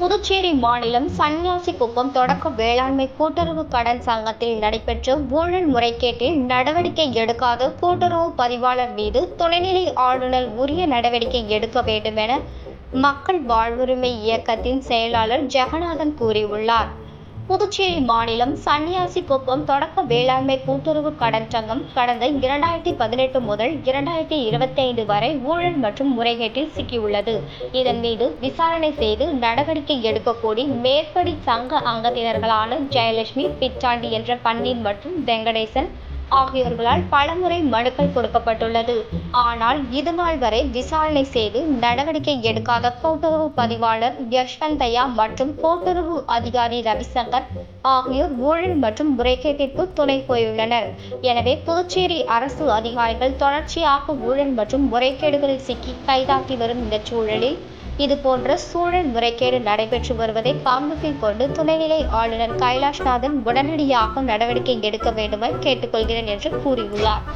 புதுச்சேரி மாநிலம் சன்னியாசி குப்பம் தொடக்க வேளாண்மை கூட்டுறவு கடன் சங்கத்தில் நடைபெற்ற ஊழல் முறைகேட்டில் நடவடிக்கை எடுக்காத கூட்டுறவு பதிவாளர் மீது துணைநிலை ஆளுநர் உரிய நடவடிக்கை எடுக்க வேண்டும் என மக்கள் வாழ்வுரிமை இயக்கத்தின் செயலாளர் ஜெகநாதன் கூறியுள்ளார். புதுச்சேரி மாநிலம் சன்னியாசிக்குப்பம் தொடக்க வேளாண்மை கூட்டுறவு கடன் சங்கம் கடந்த இரண்டாயிரத்தி பதினெட்டு முதல் இரண்டாயிரத்தி இருபத்தி ஐந்து வரை ஊழல் மற்றும் முறைகேட்டில் சிக்கியுள்ளது. இதன் மீது விசாரணை செய்து நடவடிக்கை எடுக்கக்கூடி மேற்படி சங்க அங்கத்தினர்களான ஜெயலட்சுமி பிச்சாண்டி என்ற பன்னீர் மற்றும் வெங்கடேசன் ஆகியோர்களால் பலமுறை மனுக்கள் கொடுக்கப்பட்டுள்ளது. ஆனால் இதுநாள் வரை விசாரணை செய்து நடவடிக்கை எடுக்காத கூட்டுறவு பதிவாளர் யஷ்வந்தையா மற்றும் கூட்டுறவு அதிகாரி ரவிசங்கர் ஆகியோர் ஊழல் மற்றும் முறைகேட்டிற்கு துணை போயுள்ளனர். எனவே புதுச்சேரி அரசு அதிகாரிகள் தொடர்ச்சியாக ஊழல் மற்றும் முறைகேடுகளில் சிக்கி கைதாகி வரும் இந்த சூழலில் இதுபோன்ற சூழல் முறைகேடு நடைபெற்று வருவதை கவனத்தில் கொண்டு துணைநிலை ஆளுநர் கைலாஷ்நாதன் உடனடியாக நடவடிக்கை எடுக்க வேண்டுமென கேட்டுக்கொள்கிறேன் என்று கூறியுள்ளார்.